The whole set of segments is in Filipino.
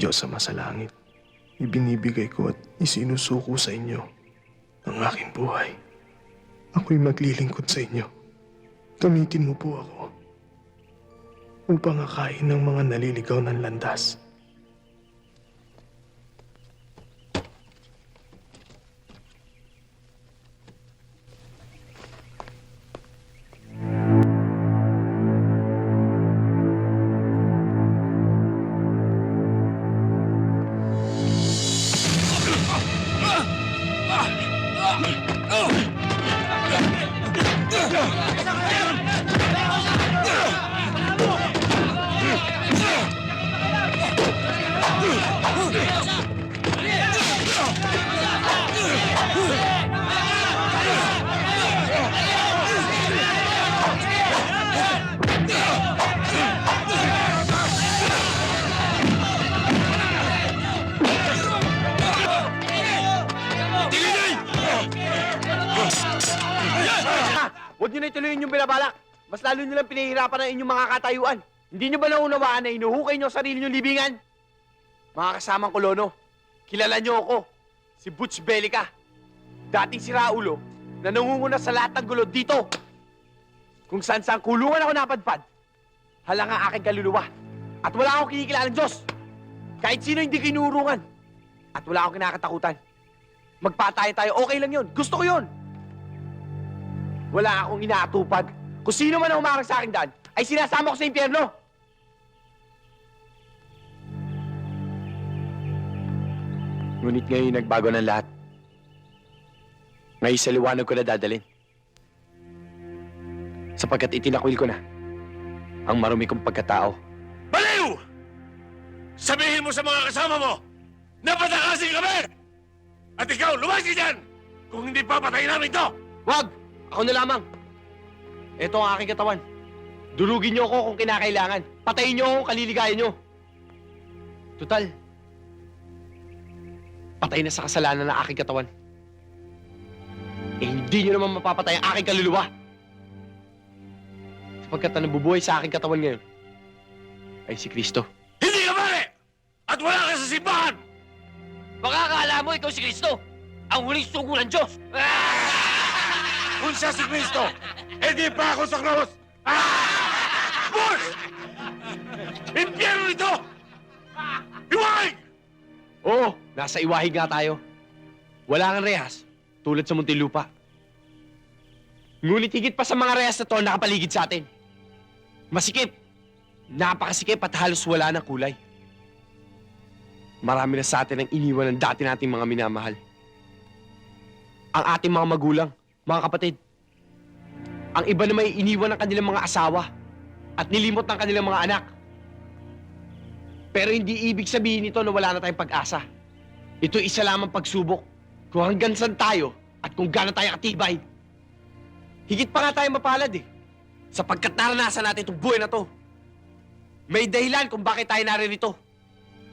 Diyos sa masalangit, ibinibigay ko at isinusuko sa inyo ang aking buhay. Ako'y maglilingkod sa inyo. Gamitin mo po ako upang akain ng mga naliligaw ng landas. Huwag niyo na ituloy yung binabalak. Mas lalo niyo lang pinahihirapan ang inyong mga katayuan. Hindi niyo ba naunawaan na inuhukay ang sarili niyo libingan? Mga kasamang kolono, kilala niyo ako. Si Butch Bellica. Dating si Raulo na nangunguna sa lahat ng gulo dito. Kung saan saan kulungan ako napadpad, hala nga aking kaluluwa. At wala akong kinikilalang Diyos. Kahit sino hindi kinurungan. At wala akong kinakatakutan. Magpatayan tayo, okay lang yun. Gusto ko yun. Wala akong inaatupag. Kung sino man ang umarang sa akin daan, ay sinasama ko sa impyerno. Ngunit ngayon nagbago ng lahat. Ngayon sa liwanag ko na dadalhin. Sapagkat itinakwil ko na ang marumi kong pagkatao. Baliw! Sabihin mo sa mga kasama mo na patakasin kami! At ikaw, lumas ka dyan! Kung hindi papatayin namin to! Wag! Ako na lamang. Ito ang aking katawan. Durugin niyo ako kung kinakailangan. Patayin niyo ako kung kaliligayan niyo. Tutal. Patay na sa kasalanan ng aking katawan. Eh, hindi niyo naman mapapatay ang aking kaluluwa. Sapagkat ang nabubuhay sa aking katawan ngayon ay si Kristo. Hindi ka pare! At wala ka sa simbahan! Baka akala mo ikaw si Kristo, ang huling sugo ng Diyos. Kung siya si Kristo, hindi pa ako sa krus! Ah! Boss! Impyerno ito! Iwag! Oo, nasa iwahig nga tayo. Wala kang rehas, tulad sa Muntinlupa. Ngunit higit pa sa mga rehas na to nakapaligid sa atin. Masikip, napakasikip at halos wala ng kulay. Marami na sa atin ang iniwan ng dati nating mga minamahal. Ang ating mga magulang, mga kapatid. Ang iba na may iniwan ng kanilang mga asawa at nilimot ng kanilang mga anak. Pero hindi ibig sabihin nito na wala na tayong pag-asa. Ito isa lamang pagsubok kung hanggang saan tayo at kung gaano tayo katibay. Higit pa nga tayo mapalad eh. Sapagkat naranasan natin itong buhay na to. May dahilan kung bakit tayo naririto.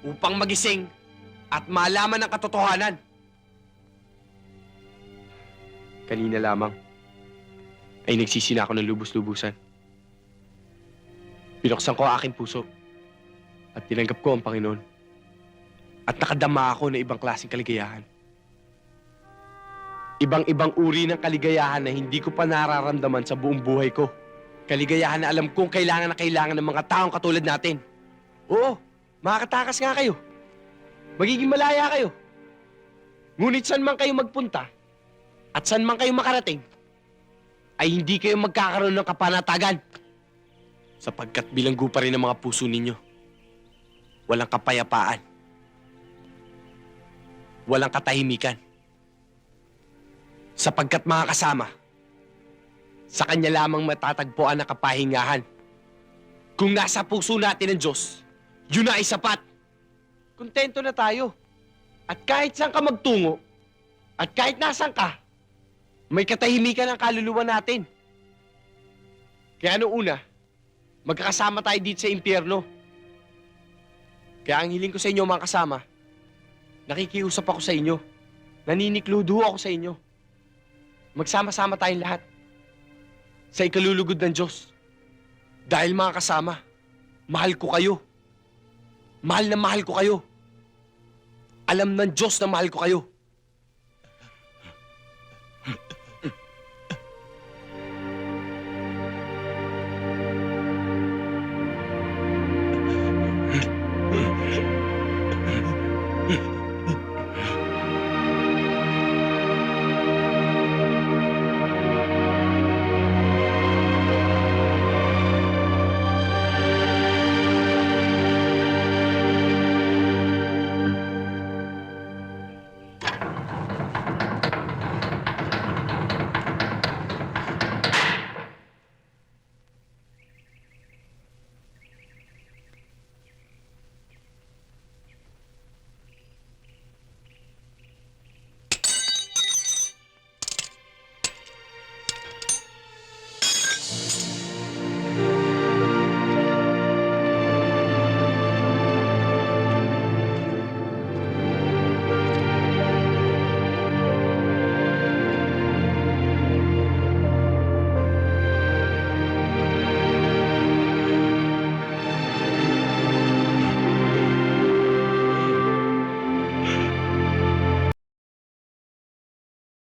Upang magising at malaman ang katotohanan. Kanina lamang ay nagsisina ako ng lubos-lubusan. Binuksan ko aking puso at tinanggap ko ang Panginoon. At nakadama ako ng ibang klaseng kaligayahan. Ibang-ibang uri ng kaligayahan na hindi ko pa nararamdaman sa buong buhay ko. Kaligayahan na alam kong kailangan na kailangan ng mga taong katulad natin. Oo, makakatakas nga kayo. Magiging malaya kayo. Ngunit saan man kayo magpunta at saan man kayo makarating, ay hindi kayo magkakaroon ng kapanatagan. Sapagkat bilanggo pa rin ang mga puso ninyo. Walang kapayapaan. Walang katahimikan. Sapagkat mga kasama, sa Kanya lamang matatagpuan ang kapahingahan. Kung nasa puso natin ang Diyos, yun na ay sapat. Kontento na tayo. At kahit saan ka magtungo, at kahit nasan ka, may katahimikan ang kaluluwa natin. Kaya ano una, magkakasama tayo dito sa impyerno. Kaya ang hiling ko sa inyo mga kasama, nakikiusap ako sa inyo. Naninikludo ako sa inyo. Magsama-sama tayong lahat sa ikalulugod ng Diyos. Dahil mga kasama, mahal ko kayo. Mahal na mahal ko kayo. Alam ng Diyos na mahal ko kayo.